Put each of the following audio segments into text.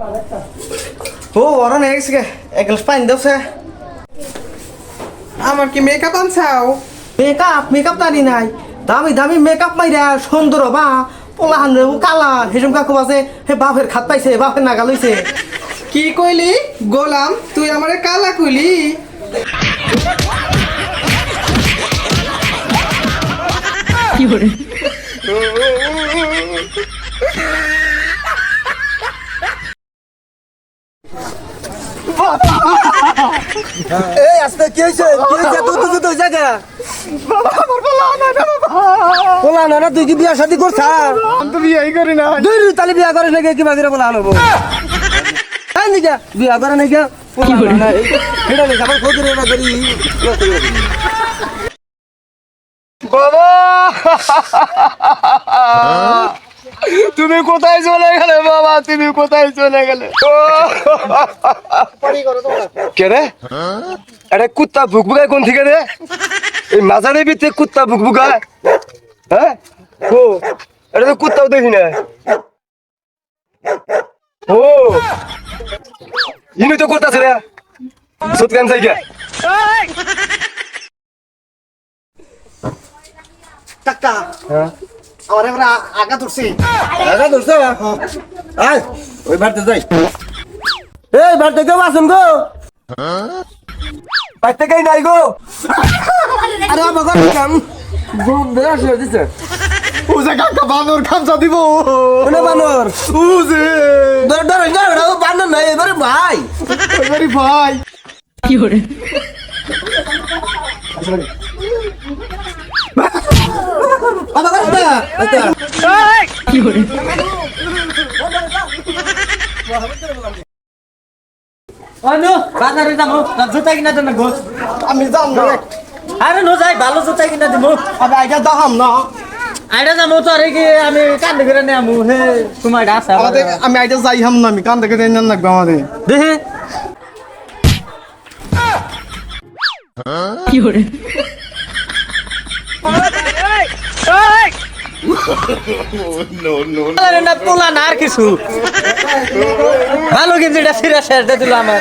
ও ওরা নিয়ে গেছে গে। এক গ্লাস পানি দেওছে আমার কি মেকআপ আনছাও? মেকআপ মেকআপ দানি নাই। দামি দামি মেকআপ মাইরা সুন্দর বা পোলা হান্ডে কালা হেসম কাকু বাজে হে বাপের খাত পাইছে বাপের নাগা লইছে কি কইলি? গোলাম তুই আমারে কালা কইলি? এই আজকে কি হয়েছে কি হয়েছে তুই তুই তুই জায়গা পোলা না না তুই কি বিয়া শাদি করছ? আমি তো বিয়াই করি না। দুই তাহলে বিয়া করে নাকি কি বাজিরে বলা হলো এই নিকা বিয়া করে নাকি? কি করে না এটা নাকি আমার খোঁজ রে না করি। বাবা! তুমি কোথায় চলে গেলে বাবা? তুমি কোথায় চলে গেলে? কে রে? আরে কুত্তা ভুকভুকায় কোন থেকে রে? এই মাঝারের ভিতরে কুত্তা ভুকভুকায়। হ্যাঁ? ও এটা তো কুত্তাও দেখি না। ও! ইনি তো রে সত্যি আমি চাই টাকা। হ্যাঁ? আমার এবার আগা ধরছি আগা ধরছ আয় ওই বাড়তে যাই। এই বাড়তে কেউ আসুন গো? বাইতে গাই নাই গো? আরে বাবা কাম ঘুম বেলা শুয়ে দিছে। উজে কাকা বানর খামচা দিব। ওনে বানর? উজে ধর ধর ধর ধর বানর নাই এবারে ভাই। এবারে ভাই। আচ্ছা অনু বাজারে যাব জুতা কিনা দেন গো আমি যাম না। আরে নো যাই ভালো জুতা কিনা দিব আমি আইটা দাহাম না। আইডা যাব তো আরে কি আমি কান্দে করে নে আমু হে তোমার ডাস আমাদের আমি আইটা যাই হাম না আমি কান থেকে দেন লাগবে আমাদের। দেহে আরে না পোলা না আর কিছু। ভালো শেষ দিল আমার।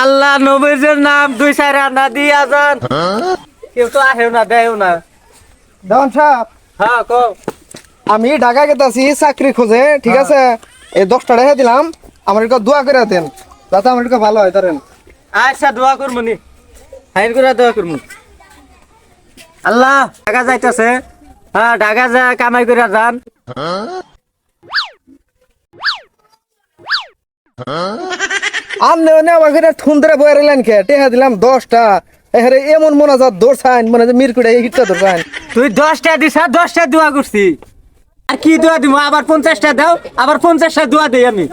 আল্লাহ নবীর নাম দুই চার আনা দিয়া যান। কেউ তো আহেও না দেয়ও না। দেওয়ান সাহেব হ্যাঁ কও। আমি ঢাকা গেতাছি চাকরি খোঁজে ঠিক আছে? এই দশটা রেখে দিলাম আমার একটু দোয়া করে দেন যাতে আমার একটু ভালো হয় ধরেন। আচ্ছা দোয়া করব নি। হাইন করে দোয়া করব আল্লাহ ঢাকা যাইতেছে। হ্যাঁ ঢাকা যা কামাই করে যান। আমার ঘরে থুন্দরে বয়ে রইলেন কে? টেহা দিলাম দশটা। এমন মনে যা মনে যে মিরকুড়ে হিটটা দৌড়ছাইন তুই দশটা দিস আর দশটা দোয়া করছি। আর কি দোয়া দিব? আবার পঞ্চাশটা দাও আবার পঞ্চাশটা দোয়া দিই আমি।